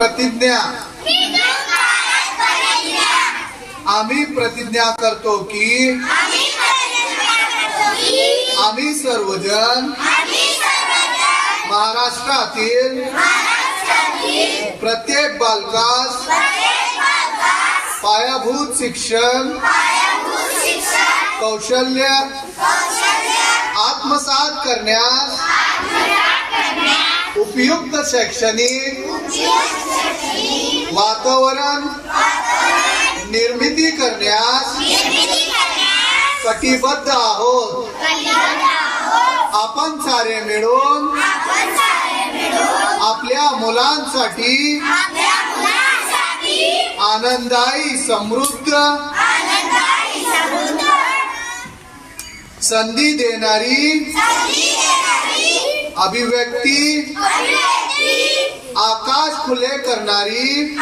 प्रतिज्ञा. आम्ही प्रतिज्ञा करतो की आम्ही सर्वजण महाराष्ट्रातील प्रत्येक बालकास पायाभूत शिक्षण कौशल्य आत्मसात करण्यास उपयुक्त शैक्षणिक वातावरण निर्मिती करण्यास कटिबद्ध आहोत. आपण सारे मिळून आपल्या मुलांसाठी आनंदायी समृद्ध संधी देणारी अभिव्यक्ती। आकाश खुले करणारी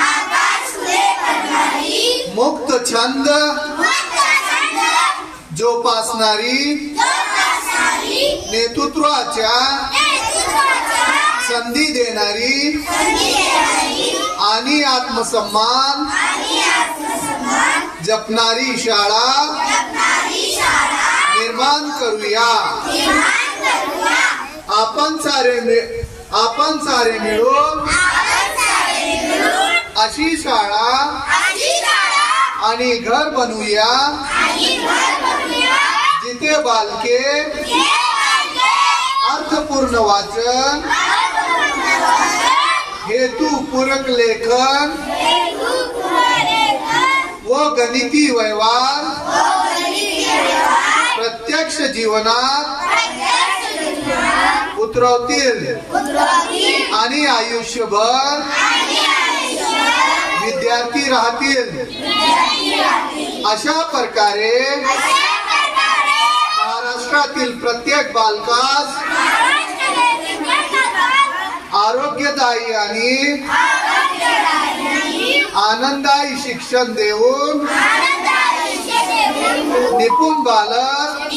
मुक्त छंद। जोपासणारी नेतृत्वाच्या। संधी देणारी। आणि आत्मसन्मान। जपणारी शाळा। निर्माण करूया। आपण सारे आपण सारे मिळून अशी शाळा आणि घर बनवूया. जिथे बालके अर्थपूर्ण वाचन हेतुपूरक लेखन व गणिती व्यवहार प्रत्यक्ष जीवनात उतरवतील आणि आयुष्यभर. विद्यार्थी राहतील. अशा प्रकारे महाराष्ट्रातील प्रत्येक बालकास आरोग्यदायी आणि आनंदायी शिक्षण देऊन निपुण बालक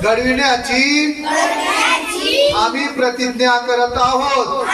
घडविण्याची आम्ही प्रतिज्ञा करत आहोत.